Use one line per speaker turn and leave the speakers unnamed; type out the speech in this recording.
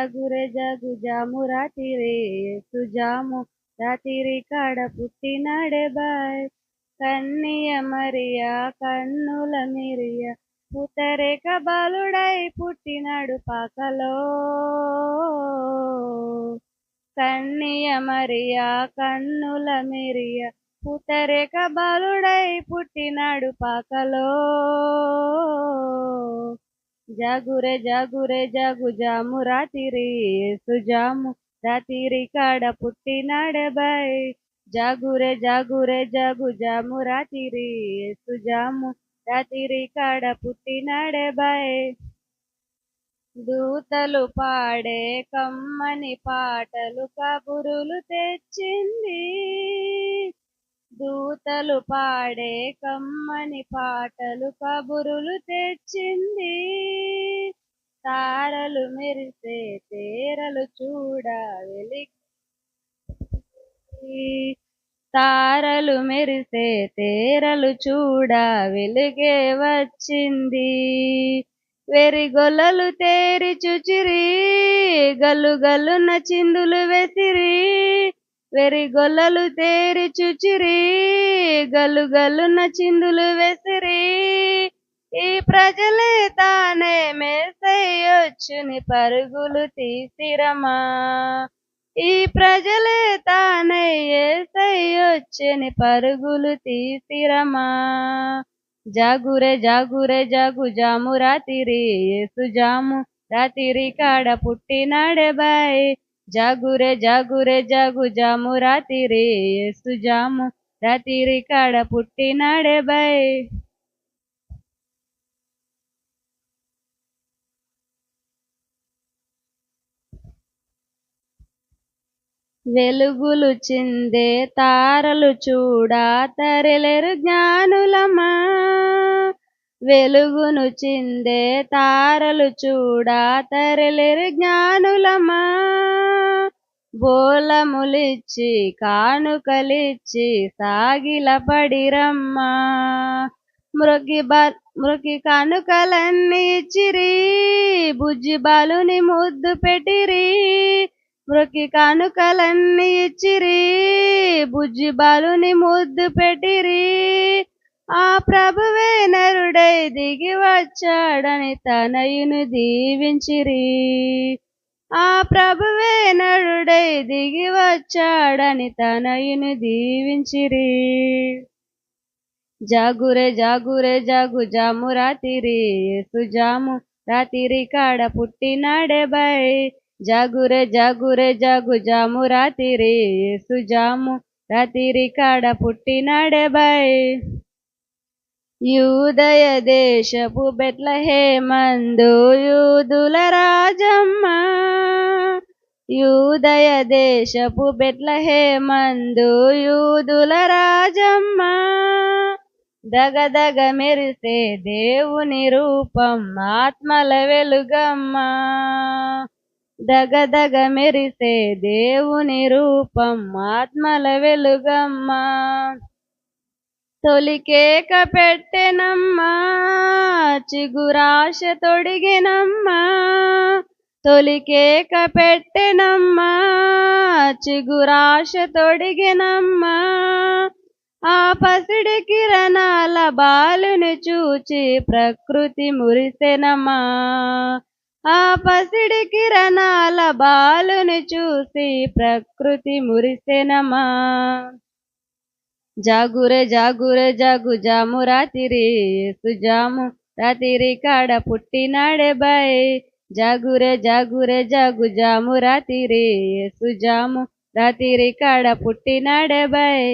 జాగురే జగు జాము రాతిరి సుజాము రాతిరి కాడ పుట్టినాడే బాయ్ కన్నియ మరియా కన్నుల మిరియా. పుతరేక బాలుడై పుట్టినాడు పాకలో. కన్నియ మరియా కన్నుల మిరియ. పుతరేక బాలుడై పుట్టినాడు పాకలో. జాగురే జాగురే జాగు జాము రాతిరి సుజాము రాతిరి కాడ పుట్టినాడే బాయ్ జాగురే జాగురే జాగు జాము రాతిరి సుజాము రాతిరి కాడ పుట్టినాడే బాయ్ దూతలు పాడే కమ్మని పాటలు కబురులు తెచ్చింది. దూతలు పాడే కమ్మని పాటలు కబురులు తెచ్చింది. తారలు మెరిసే తేరలు చూడ వెలిగి తారలు మెరిసే తేరలు చూడ వెలుగే వచ్చింది. వెరిగొల్లలు తేరి చుచిరి గల్లు గల్లున చిందులు వెసిరి. వెరిగొల్లలు తేరి చుచిరి గల్లు గల్లున చిందులు వెసిరి. ఈ ప్రజలే తానే మేసయ్యొచ్చుని పరుగులు తీసిరమా. ఈ ప్రజలే తానే ఏసయ్యొచ్చుని పరుగులు తీసిరమా. జాగురే జాగురే జాగు జాము రాతిరి ఏసు జాము రాతిరి కాడ పుట్టినాడే బాయ్. జాగురే జాగురే జాగు జాము రాతిరి ఏసు జాము రాతిరి కాడ పుట్టినాడే బై. వెలుగులు చిందే తారలు చూడా తరలేరు జ్ఞానులమా. వెలుగును చిందే తారలు చూడా తరలేరు జ్ఞానులమా? బోలములిచ్చి కానుకలిచ్చి సాగిల పడిరమ్మా? మృగి మృగి కానుకలన్నీ ఇచ్చిరి బుజ్జి బాలుని ముద్దు పెట్టిరి. మృగి కానుకలన్నీ ఇచ్చిరి బుజ్జి బాలుని ముద్దు పెట్టిరి. ప్రభువే నరుడై దిగి వచ్చాడని తనయును దీవించిరి. ఆ ప్రభువే నరుడై దిగి వచ్చాడని తనయును దీవించిరి. జాగురే జాగురే జాగు జాము రాతిరి సుజాము రాతిరి కాడ పుట్టినాడే బై. జాగురే జాగురే జాగు జాము రాతిరి సుజాము రాతిరి కాడ పుట్టినాడే బై. యూదయ దేశపు బెట్లహేమందు యూదుల రాజమ్మ. యూదయ దేశపు బెట్లహేమందు యూదుల రాజమ్మ. దగదగ మెరిసే దేవుని రూపం ఆత్మల వెలుగమ్మ. దగదగ మెరిసే దేవుని రూపం ఆత్మల వెలుగమ్మ. తొలికేక పెట్టెనమ్మా చిగురాశ తొడిగినమ్మా. తొలికేక పెట్టెనమ్మా చిగురాశ తొడిగినమ్మా. ఆ పసిడి కిరణాల బాలుని చూచి ప్రకృతి మురిసెనమ్మా. ఆ పసిడి కిరణాల బాలుని చూసి ప్రకృతి మురిసెనమా జాగురే జాగురే జాగు జాము రాతిరి సుజాము రాతిరి కాడ పుట్టినాడే బాయ్ జాగురే జాగురే జాగు జాము రాతిరి సుజాము రాతిరి కాడ పుట్టినాడే బాయ్